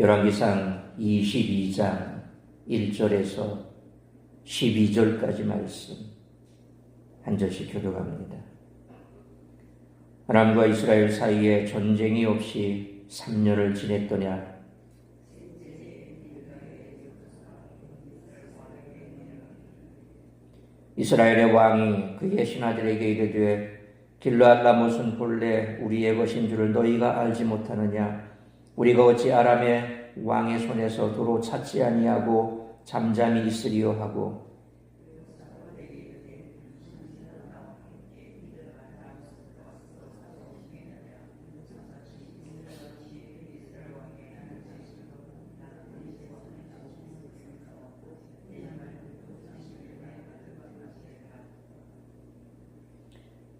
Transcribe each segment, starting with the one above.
열왕기상 22장 1절에서 12절까지 말씀 한 절씩 교독합니다. 하나님과 이스라엘 사이에 전쟁이 없이 3년을 지냈더냐 이스라엘의 왕이 그의 신하들에게 이르되 길르앗 라못은 본래 우리의 것인 줄을 너희가 알지 못하느냐 우리가 어찌 아람의 왕의 손에서 도로 찾지 아니하고 잠잠히 있으리요 하고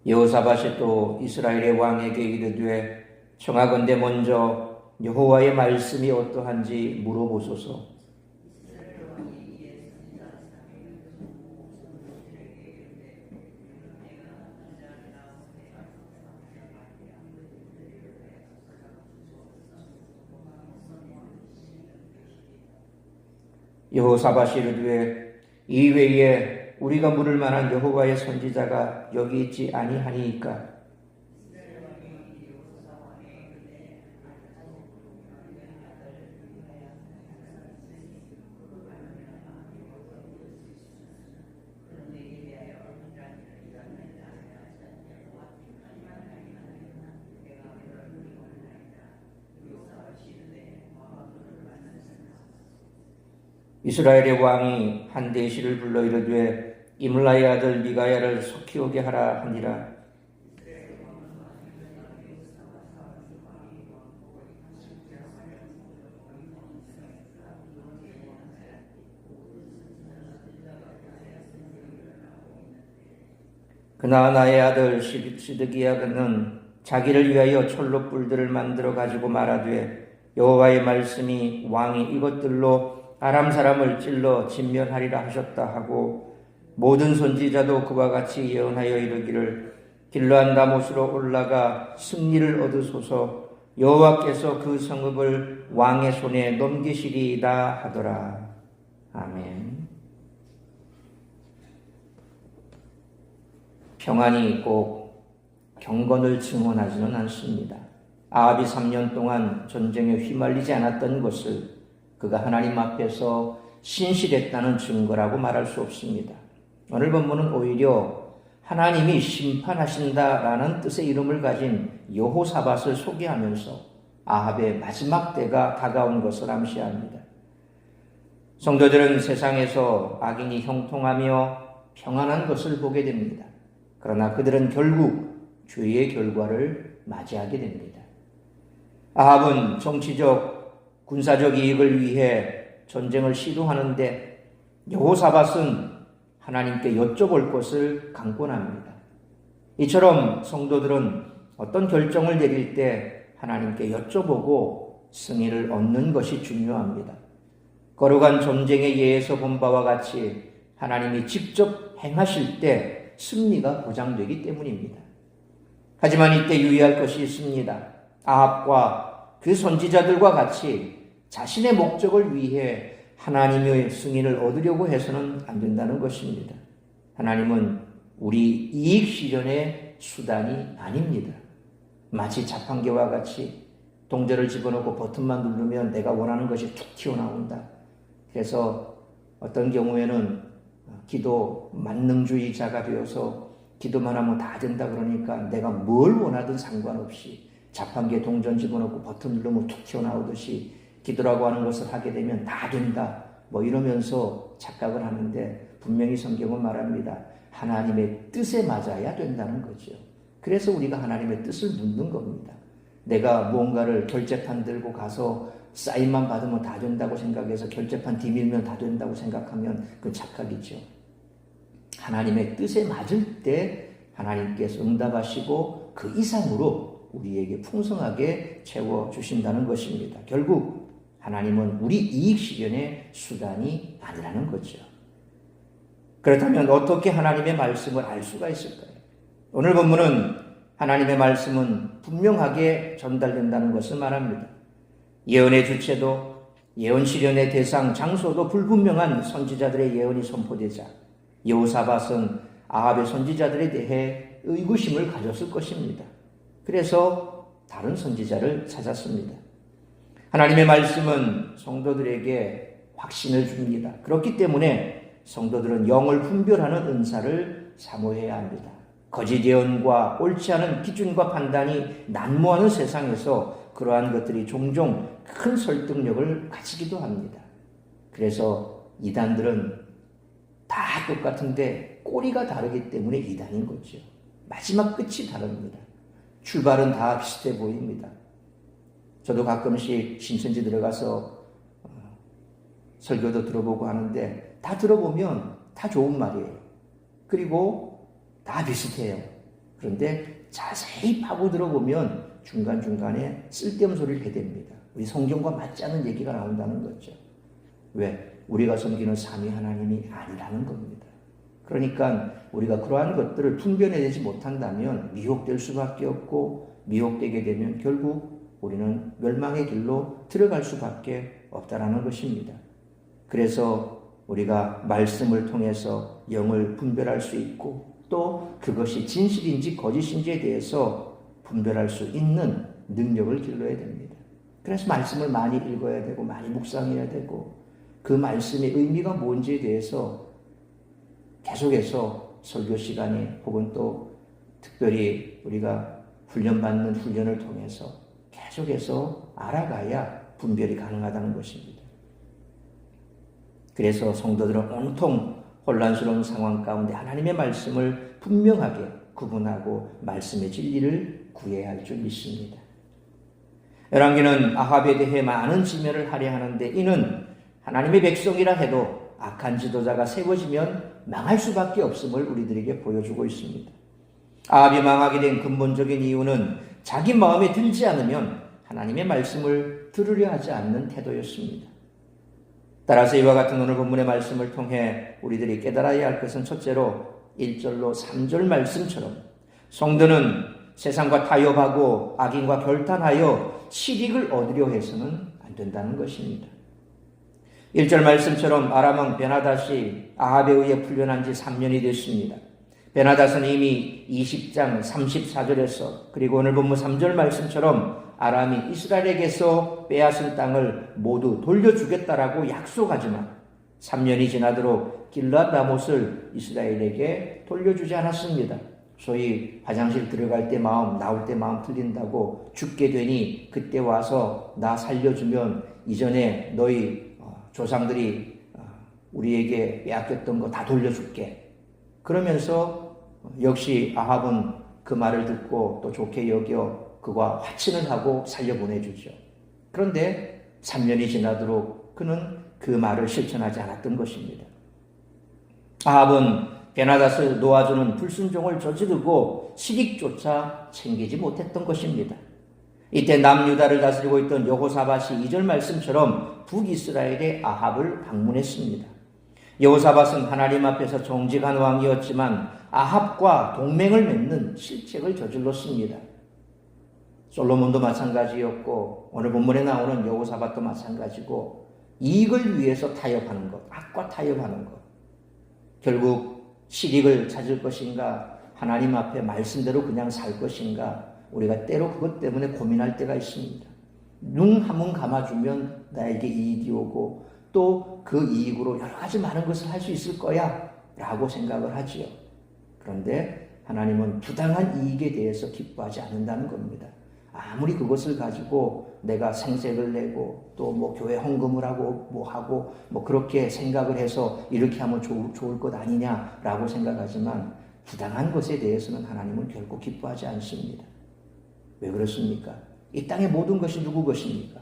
여호사밧이 또 이스라엘의 왕에게 이르되 청하건대 먼저 여호와의 말씀이 어떠한지 물어보소서. 여호사밧이 이르되 이외에 우리가 물을 만한 여호와의 선지자가 여기 있지 아니하니이까 이스라엘의 왕이 한 대시를 불러 이르되 이물라의 아들 미가야를 속히 오게 하라 하니라. 그나 나의 아들 시드기야 그는 자기를 위하여 철로 뿔들을 만들어 가지고 말하되 여호와의 말씀이 왕이 이것들로 아람 사람을 찔러 진멸하리라 하셨다 하고 모든 선지자도 그와 같이 예언하여 이르기를 길러한 나못으로 올라가 승리를 얻으소서 여호와께서 그 성읍을 왕의 손에 넘기시리이다 하더라. 아멘. 평안이 꼭 경건을 증언하지는 않습니다. 아합이 3년 동안 전쟁에 휘말리지 않았던 것을 그가 하나님 앞에서 신실했다는 증거라고 말할 수 없습니다. 오늘 본문은 오히려 하나님이 심판하신다라는 뜻의 이름을 가진 여호사밧을 소개하면서 아합의 마지막 때가 다가온 것을 암시합니다. 성도들은 세상에서 악인이 형통하며 평안한 것을 보게 됩니다. 그러나 그들은 결국 죄의 결과를 맞이하게 됩니다. 아합은 정치적 군사적 이익을 위해 전쟁을 시도하는데 여호사밧은 하나님께 여쭤볼 것을 강권합니다. 이처럼 성도들은 어떤 결정을 내릴 때 하나님께 여쭤보고 승리를 얻는 것이 중요합니다. 거룩한 전쟁의 예에서 본 바와 같이 하나님이 직접 행하실 때 승리가 보장되기 때문입니다. 하지만 이때 유의할 것이 있습니다. 아합과 그 선지자들과 같이 자신의 목적을 위해 하나님의 승인을 얻으려고 해서는 안 된다는 것입니다. 하나님은 우리 이익 실현의 수단이 아닙니다. 마치 자판기와 같이 동전을 집어넣고 버튼만 누르면 내가 원하는 것이 툭 튀어나온다. 그래서 어떤 경우에는 기도 만능주의자가 되어서 기도만 하면 다 된다 그러니까 내가 뭘 원하든 상관없이 자판기에 동전 집어넣고 버튼 누르면 툭 튀어나오듯이 기도라고 하는 것을 하게 되면 다 된다. 뭐 이러면서 착각을 하는데 분명히 성경은 말합니다. 하나님의 뜻에 맞아야 된다는 거죠. 그래서 우리가 하나님의 뜻을 묻는 겁니다. 내가 무언가를 결제판 들고 가서 사인만 받으면 다 된다고 생각해서 결제판 뒤밀면 다 된다고 생각하면 그 착각이죠. 하나님의 뜻에 맞을 때 하나님께서 응답하시고 그 이상으로 우리에게 풍성하게 채워 주신다는 것입니다. 결국 하나님은 우리 이익 실현의 수단이 아니라는 거죠. 그렇다면 어떻게 하나님의 말씀을 알 수가 있을까요? 오늘 본문은 하나님의 말씀은 분명하게 전달된다는 것을 말합니다. 예언의 주체도 예언 실현의 대상 장소도 불분명한 선지자들의 예언이 선포되자 여호사밧은 아합의 선지자들에 대해 의구심을 가졌을 것입니다. 그래서 다른 선지자를 찾았습니다. 하나님의 말씀은 성도들에게 확신을 줍니다. 그렇기 때문에 성도들은 영을 분별하는 은사를 사모해야 합니다. 거짓 예언과 옳지 않은 기준과 판단이 난무하는 세상에서 그러한 것들이 종종 큰 설득력을 가지기도 합니다. 그래서 이단들은 다 똑같은데 꼬리가 다르기 때문에 이단인 거죠. 마지막 끝이 다릅니다. 출발은 다 비슷해 보입니다. 저도 가끔씩 신천지 들어가서 어, 설교도 들어보고 하는데 다 들어보면 다 좋은 말이에요. 그리고 다 비슷해요. 그런데 자세히 파고 들어보면 중간중간에 쓸데없는 소리를 해야 됩니다. 우리 성경과 맞지 않는 얘기가 나온다는 거죠. 왜? 우리가 섬기는 삼위 하나님이 아니라는 겁니다. 그러니까 우리가 그러한 것들을 분별해내지 못한다면 미혹될 수밖에 없고 미혹되게 되면 결국 우리는 멸망의 길로 들어갈 수밖에 없다라는 것입니다. 그래서 우리가 말씀을 통해서 영을 분별할 수 있고 또 그것이 진실인지 거짓인지에 대해서 분별할 수 있는 능력을 길러야 됩니다. 그래서 말씀을 많이 읽어야 되고 많이 묵상해야 되고 그 말씀의 의미가 뭔지에 대해서 계속해서 설교 시간에 혹은 또 특별히 우리가 훈련받는 훈련을 통해서 계속해서 알아가야 분별이 가능하다는 것입니다. 그래서 성도들은 온통 혼란스러운 상황 가운데 하나님의 말씀을 분명하게 구분하고 말씀의 진리를 구해야 할 줄 믿습니다. 열왕기는 아합에 대해 많은 지면을 하려 하는데 이는 하나님의 백성이라 해도 악한 지도자가 세워지면 망할 수밖에 없음을 우리들에게 보여주고 있습니다. 아합이 망하게 된 근본적인 이유는 자기 마음에 들지 않으면 하나님의 말씀을 들으려 하지 않는 태도였습니다. 따라서 이와 같은 오늘 본문의 말씀을 통해 우리들이 깨달아야 할 것은 첫째로 1절로 3절 말씀처럼 성도는 세상과 타협하고 악인과 결단하여 실익을 얻으려 해서는 안 된다는 것입니다. 1절 말씀처럼 아람왕 베나닷이 아합에 의해 풀려난 지 3년이 됐습니다. 베나닷은 이미 20장 34절에서 그리고 오늘 본문 3절 말씀처럼 아람이 이스라엘에게서 빼앗은 땅을 모두 돌려주겠다라고 약속하지만 3년이 지나도록 길랏 라못을 이스라엘에게 돌려주지 않았습니다. 소위 화장실 들어갈 때 마음, 나올 때 마음 틀린다고 죽게 되니 그때 와서 나 살려주면 이전에 너희 조상들이 어, 우리에게 빼앗겼던 거 다 돌려줄게. 그러면서 역시 아합은 그 말을 듣고 또 좋게 여겨 그와 화친을 하고 살려보내주죠. 그런데 3년이 지나도록 그는 그 말을 실천하지 않았던 것입니다. 아합은 베나닷을 놓아주는 불순종을 저지르고 시익조차 챙기지 못했던 것입니다. 이때 남유다를 다스리고 있던 여호사밧이 이절 말씀처럼 북이스라엘의 아합을 방문했습니다. 여호사밧은 하나님 앞에서 정직한 왕이었지만 아합과 동맹을 맺는 실책을 저질렀습니다. 솔로몬도 마찬가지였고 오늘 본문에 나오는 여호사밧도 마찬가지고 이익을 위해서 타협하는 것, 악과 타협하는 것. 결국 실익을 찾을 것인가 하나님 앞에 말씀대로 그냥 살 것인가 우리가 때로 그것 때문에 고민할 때가 있습니다. 눈 한 번 감아주면 나에게 이익이 오고 또 그 이익으로 여러 가지 많은 것을 할 수 있을 거야 라고 생각을 하지요. 그런데 하나님은 부당한 이익에 대해서 기뻐하지 않는다는 겁니다. 아무리 그것을 가지고 내가 생색을 내고 또 뭐 교회 헌금을 하고 뭐 하고 뭐 그렇게 생각을 해서 이렇게 하면 좋을, 좋을 것 아니냐라고 생각하지만 부당한 것에 대해서는 하나님은 결코 기뻐하지 않습니다. 왜 그렇습니까? 이 땅의 모든 것이 누구 것입니까?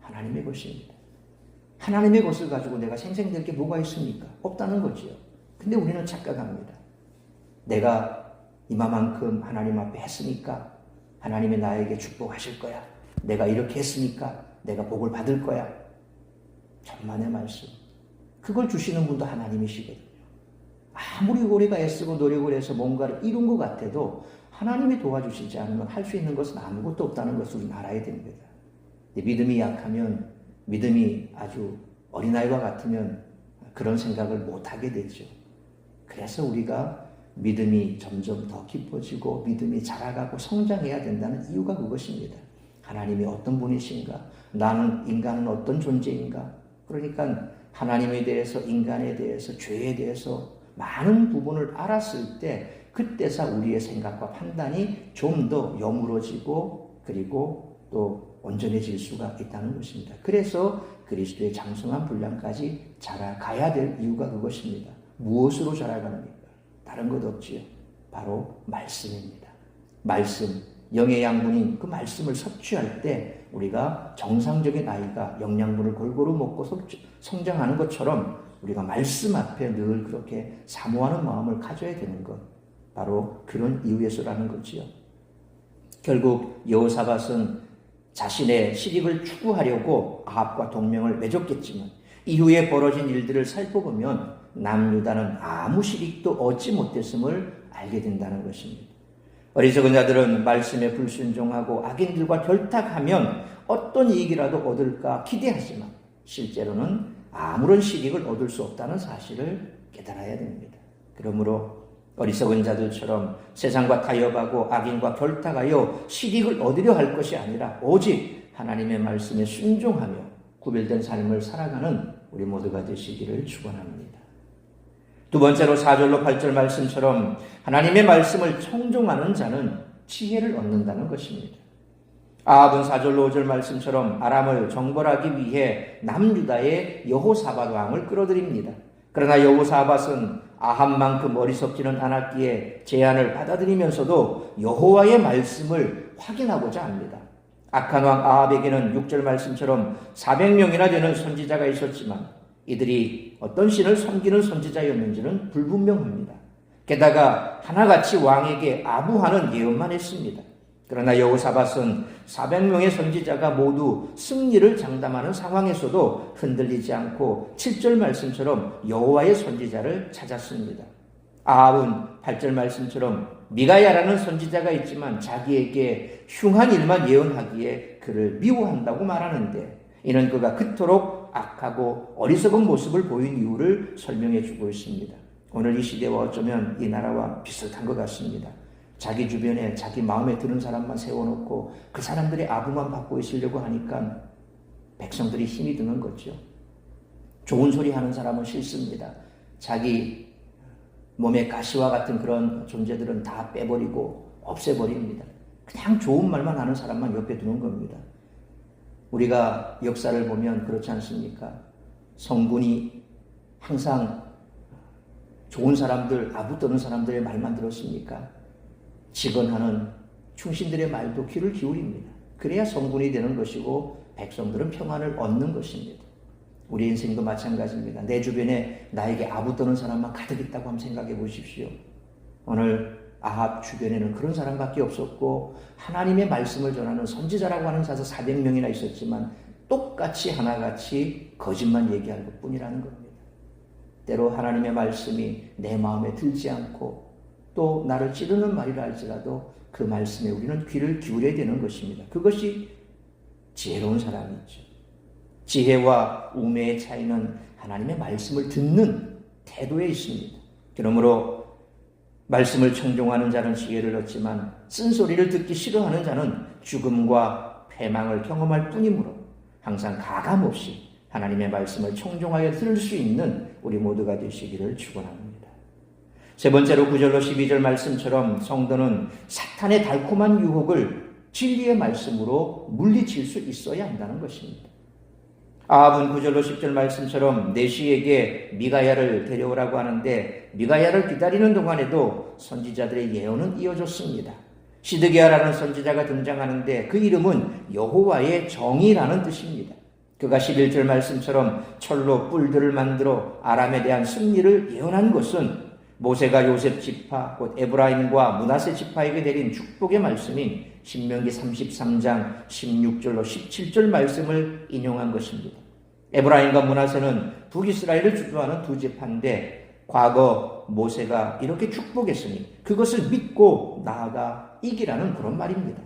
하나님의 것입니다. 하나님의 것을 가지고 내가 생생될 게 뭐가 있습니까? 없다는 거지요. 근데 우리는 착각합니다. 내가 이마만큼 하나님 앞에 했으니까 하나님이 나에게 축복하실 거야. 내가 이렇게 했으니까 내가 복을 받을 거야. 천만의 말씀. 그걸 주시는 분도 하나님이시거든요. 아무리 우리가 애쓰고 노력을 해서 뭔가를 이룬 것 같아도 하나님이 도와주시지 않으면 할 수 있는 것은 아무것도 없다는 것을 알아야 됩니다. 믿음이 약하면 믿음이 아주 어린아이와 같으면 그런 생각을 못하게 되죠. 그래서 우리가 믿음이 점점 더 깊어지고 믿음이 자라가고 성장해야 된다는 이유가 그것입니다. 하나님이 어떤 분이신가? 나는 인간은 어떤 존재인가? 그러니까 하나님에 대해서 인간에 대해서 죄에 대해서 많은 부분을 알았을 때 그때서 우리의 생각과 판단이 좀 더 여물어지고 그리고 또 온전해질 수가 있다는 것입니다. 그래서 그리스도의 장성한 분량까지 자라가야 될 이유가 그것입니다. 무엇으로 자라갑니까? 다른 것 없지요. 바로 말씀입니다. 말씀, 영의 양분인 그 말씀을 섭취할 때 우리가 정상적인 아이가 영양분을 골고루 먹고 성장하는 것처럼 우리가 말씀 앞에 늘 그렇게 사모하는 마음을 가져야 되는 것. 바로 그런 이유에서라는 거지요. 결국 여호사밧은 자신의 실익을 추구하려고 아합과 동맹을 맺었겠지만 이후에 벌어진 일들을 살펴보면 남유다는 아무 실익도 얻지 못했음을 알게 된다는 것입니다. 어리석은 자들은 말씀에 불순종하고 악인들과 결탁하면 어떤 이익이라도 얻을까 기대하지만 실제로는 아무런 실익을 얻을 수 없다는 사실을 깨달아야 됩니다. 그러므로 어리석은 자들처럼 세상과 타협하고 악인과 결탁하여 실익을 얻으려 할 것이 아니라 오직 하나님의 말씀에 순종하며 구별된 삶을 살아가는 우리 모두가 되시기를 축원합니다. 두 번째로 4절로 8절 말씀처럼 하나님의 말씀을 청종하는 자는 지혜를 얻는다는 것입니다. 아합은 4절로 5절 말씀처럼 아람을 정벌하기 위해 남유다의 여호사밧 왕을 끌어들입니다. 그러나 여호사밧은 아합만큼 어리석지는 않았기에 제안을 받아들이면서도 여호와의 말씀을 확인하고자 합니다. 악한 왕 아합에게는 6절 말씀처럼 400명이나 되는 선지자가 있었지만 이들이 어떤 신을 섬기는 선지자였는지는 불분명합니다. 게다가 하나같이 왕에게 아부하는 예언만 했습니다. 그러나 여호사밧은 400명의 선지자가 모두 승리를 장담하는 상황에서도 흔들리지 않고 7절 말씀처럼 여호와의 선지자를 찾았습니다. 아합은 8절 말씀처럼 미가야라는 선지자가 있지만 자기에게 흉한 일만 예언하기에 그를 미워한다고 말하는데 이는 그가 그토록 악하고 어리석은 모습을 보인 이유를 설명해 주고 있습니다. 오늘 이 시대와 어쩌면 이 나라와 비슷한 것 같습니다. 자기 주변에 자기 마음에 드는 사람만 세워놓고 그 사람들의 아부만 받고 있으려고 하니까 백성들이 힘이 드는 거죠. 좋은 소리 하는 사람은 싫습니다. 자기 몸에 가시와 같은 그런 존재들은 다 빼버리고 없애버립니다. 그냥 좋은 말만 하는 사람만 옆에 두는 겁니다. 우리가 역사를 보면 그렇지 않습니까? 성군이 항상 좋은 사람들, 아부 떠는 사람들의 말만 들었습니까? 직언하는 충신들의 말도 귀를 기울입니다. 그래야 성군이 되는 것이고 백성들은 평안을 얻는 것입니다. 우리 인생도 마찬가지입니다. 내 주변에 나에게 아부 떠는 사람만 가득 있다고 한번 생각해 보십시오. 오늘 아합 주변에는 그런 사람밖에 없었고 하나님의 말씀을 전하는 선지자라고 하는 사서 400명이나 있었지만 똑같이 하나같이 거짓말 얘기할 것뿐이라는 겁니다. 때로 하나님의 말씀이 내 마음에 들지 않고 또 나를 찌르는 말이라 할지라도 그 말씀에 우리는 귀를 기울여야 되는 것입니다. 그것이 지혜로운 사람이죠. 지혜와 우매의 차이는 하나님의 말씀을 듣는 태도에 있습니다. 그러므로 말씀을 청종하는 자는 지혜를 얻지만 쓴소리를 듣기 싫어하는 자는 죽음과 패망을 경험할 뿐이므로 항상 가감없이 하나님의 말씀을 청종하여 들을 수 있는 우리 모두가 되시기를 축원합니다. 세 번째로 9절로 12절 말씀처럼 성도는 사탄의 달콤한 유혹을 진리의 말씀으로 물리칠 수 있어야 한다는 것입니다. 아합은 9절로 10절 말씀처럼 내시에게 미가야를 데려오라고 하는데 미가야를 기다리는 동안에도 선지자들의 예언은 이어졌습니다. 시드기야라는 선지자가 등장하는데 그 이름은 여호와의 정의라는 뜻입니다. 그가 11절 말씀처럼 철로 뿔들을 만들어 아람에 대한 승리를 예언한 것은 모세가 요셉 지파 곧 에브라임과 문하세 지파에게 내린 축복의 말씀인 신명기 33장 16절로 17절 말씀을 인용한 것입니다. 에브라임과 문하세는 북이스라엘을 주도하는 두 지파인데 과거 모세가 이렇게 축복했으니 그것을 믿고 나아가 이기라는 그런 말입니다.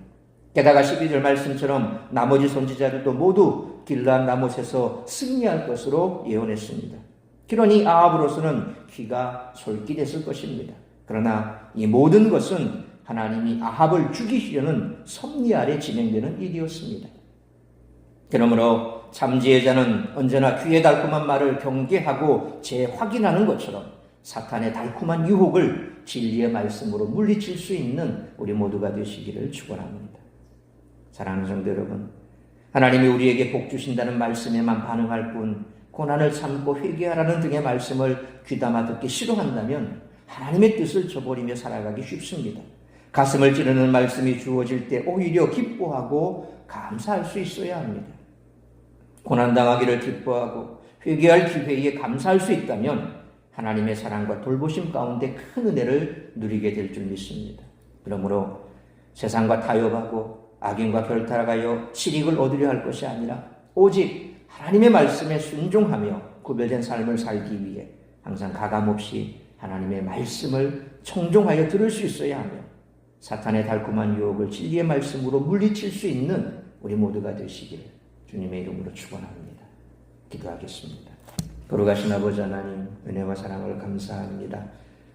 게다가 12절 말씀처럼 나머지 선지자들도 모두 길란 나못에서 승리할 것으로 예언했습니다. 그러니 아합으로서는 귀가 솔깃했을 것입니다. 그러나 이 모든 것은 하나님이 아합을 죽이시려는 섭리 아래 진행되는 일이었습니다. 그러므로 참지혜자는 언제나 귀의 달콤한 말을 경계하고 재확인하는 것처럼 사탄의 달콤한 유혹을 진리의 말씀으로 물리칠 수 있는 우리 모두가 되시기를 축원합니다. 사랑하는 성도 여러분, 하나님이 우리에게 복 주신다는 말씀에만 반응할 뿐 고난을 참고 회개하라는 등의 말씀을 귀담아 듣기 싫어한다면 하나님의 뜻을 저버리며 살아가기 쉽습니다. 가슴을 찌르는 말씀이 주어질 때 오히려 기뻐하고 감사할 수 있어야 합니다. 고난당하기를 기뻐하고 회개할 기회에 감사할 수 있다면 하나님의 사랑과 돌보심 가운데 큰 은혜를 누리게 될 줄 믿습니다. 그러므로 세상과 타협하고 악인과 결탁하여 실익을 얻으려 할 것이 아니라 오직 하나님의 말씀에 순종하며 구별된 삶을 살기 위해 항상 가감없이 하나님의 말씀을 청종하여 들을 수 있어야 하며 사탄의 달콤한 유혹을 진리의 말씀으로 물리칠 수 있는 우리 모두가 되시기를 주님의 이름으로 축원합니다. 기도하겠습니다. 거룩하신 아버지 하나님 은혜와 사랑을 감사합니다.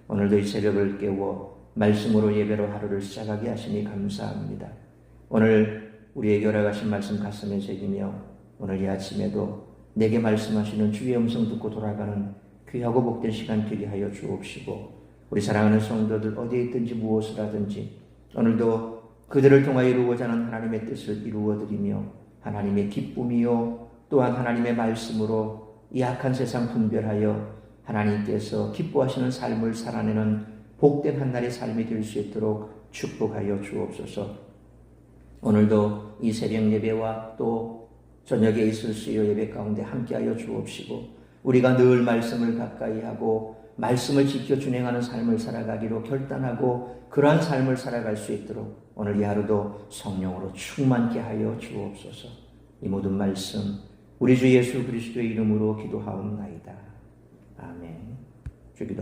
오늘도 이 새벽을 깨워 말씀으로 예배로 하루를 시작하게 하시니 감사합니다. 오늘 우리에게 열어가신 말씀 가슴에 새기며 오늘 이 아침에도 내게 말씀하시는 주의 음성 듣고 돌아가는 귀하고 복된 시간 되게 하여 주옵시고 우리 사랑하는 성도들 어디에 있든지 무엇을 하든지 오늘도 그들을 통하여 이루고자 하는 하나님의 뜻을 이루어드리며 하나님의 기쁨이요 또한 하나님의 말씀으로 이 악한 세상 분별하여 하나님께서 기뻐하시는 삶을 살아내는 복된 한날의 삶이 될 수 있도록 축복하여 주옵소서. 오늘도 이 새벽 예배와 또 저녁에 있을 수요 예배 가운데 함께하여 주옵시고 우리가 늘 말씀을 가까이 하고 말씀을 지켜 준행하는 삶을 살아가기로 결단하고 그러한 삶을 살아갈 수 있도록 오늘 이 하루도 성령으로 충만케 하여 주옵소서. 이 모든 말씀 우리 주 예수 그리스도의 이름으로 기도하옵나이다. 아멘. 주기도